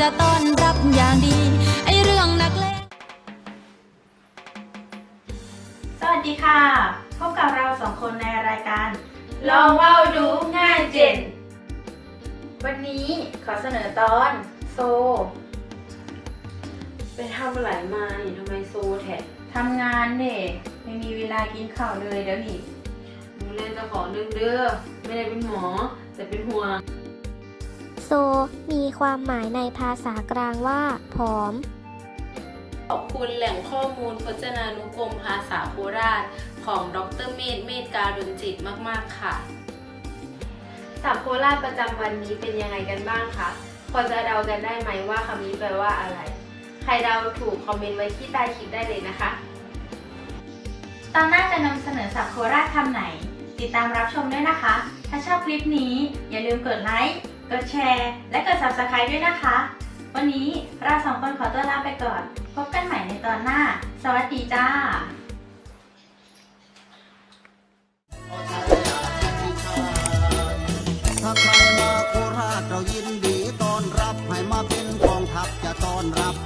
จะต้อนรับอย่างดี ไอเรื่องนักเลงสวัสดีค่ะ พบกับเราสองคนในรายการ ลองว่าดูง่ายเจน วันนี้ขอเสนอตอนโซ ไปทำอะไรมาเนี่ทำไมโซแท็ทำงานเนี่ยไม่มีเวลากินข้าวเลยเดี๋ยวนี้หนูเล่นจะขอเนึงเด้อไม่ได้เป็นหมอ แต่เป็นห่วง โซ มีความหมายในภาษากลางว่า ผอม ขอบคุณแหล่งข้อมูลพจนานุกรมภาษาโคราช ของดรเมธเมธการุณจิตมาก ๆ ค่ะศัพท์โคราชประจำวันนี้เป็นยังไงกันบ้างคะ พอจะเดากันได้ไหมว่าคำนี้แปลว่าอะไร ใครเดาถูกคอมเมนต์ไว้ที่ใต้คลิปได้เลยนะคะ ตอนหน้าจะนำเสนอสับโคราชคำไหน ติดตามรับชมด้วยนะคะ ถ้าชอบคลิปนี้อย่าลืมกดไลค์ กดแชร์ และกด subscribe ด้วยนะคะ วันนี้เราสองคนขอตัวลาไปก่อน พบกันใหม่ในตอนหน้า สวัสดีจ้าถ้าใครมาโคราชเรายินดีต้อนรับให้มาเป็นกองทัพจะต้อนรับ